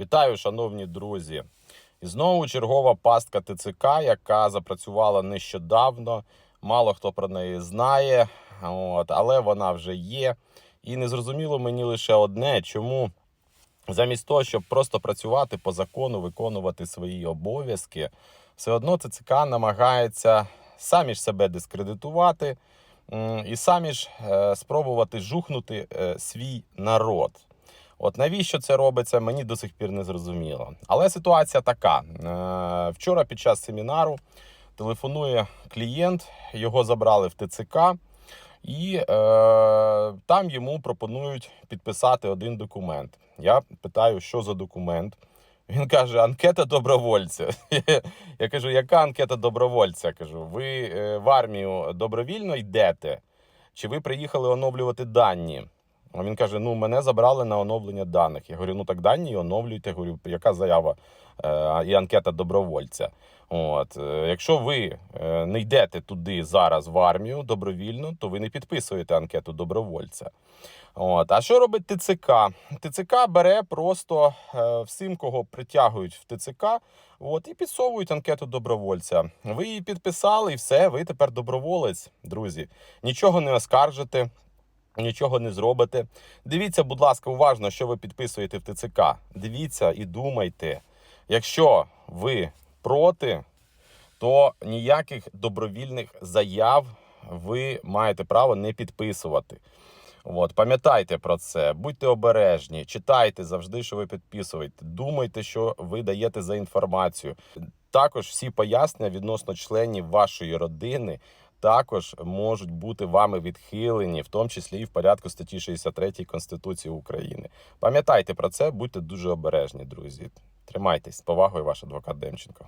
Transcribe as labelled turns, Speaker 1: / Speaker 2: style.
Speaker 1: Вітаю, шановні друзі. І знову чергова пастка ТЦК, яка запрацювала нещодавно. Мало хто про неї знає, от, але вона вже є. І не зрозуміло мені лише одне, чому замість того, щоб просто працювати по закону, виконувати свої обов'язки, все одно ТЦК намагається самі ж себе дискредитувати і самі ж е, спробувати жухнути е, свій народ. От навіщо це робиться, мені до сих пір не зрозуміло. Але ситуація така: Е, вчора під час семінару телефонує клієнт, його забрали в ТЦК, і е, там йому пропонують підписати один документ. Я питаю, що за документ. Він каже: анкета добровольця. Я кажу, яка анкета добровольця? Кажу, ви е, в армію добровільно йдете? Чи ви приїхали оновлювати дані? А він каже: Ну, мене забрали на оновлення даних. Я говорю, ну так дані оновлюйте. Говорю, яка заява е, і анкета добровольця. От, е, якщо ви е, не йдете туди зараз в армію добровільно, то ви не підписуєте анкету добровольця. От. А що робить ТЦК? ТЦК бере просто е, всім, кого притягують в ТЦК, от, і підсовують анкету добровольця. Ви її підписали, і все, ви тепер доброволець, друзі. Нічого не оскаржите. Нічого не зробите. Дивіться, будь ласка, уважно, що ви підписуєте в ТЦК. Дивіться і думайте. Якщо ви проти, то ніяких добровільних заяв ви маєте право не підписувати. От, пам'ятайте про це, будьте обережні, читайте завжди, що ви підписуєте. Думайте, що ви даєте за інформацію. Також всі пояснення відносно членів вашої родини також можуть бути вами відхилені, в тому числі і в порядку статті 63 Конституції України. Пам'ятайте про це, будьте дуже обережні, друзі. Тримайтесь з повагою, ваш адвокат Демченко.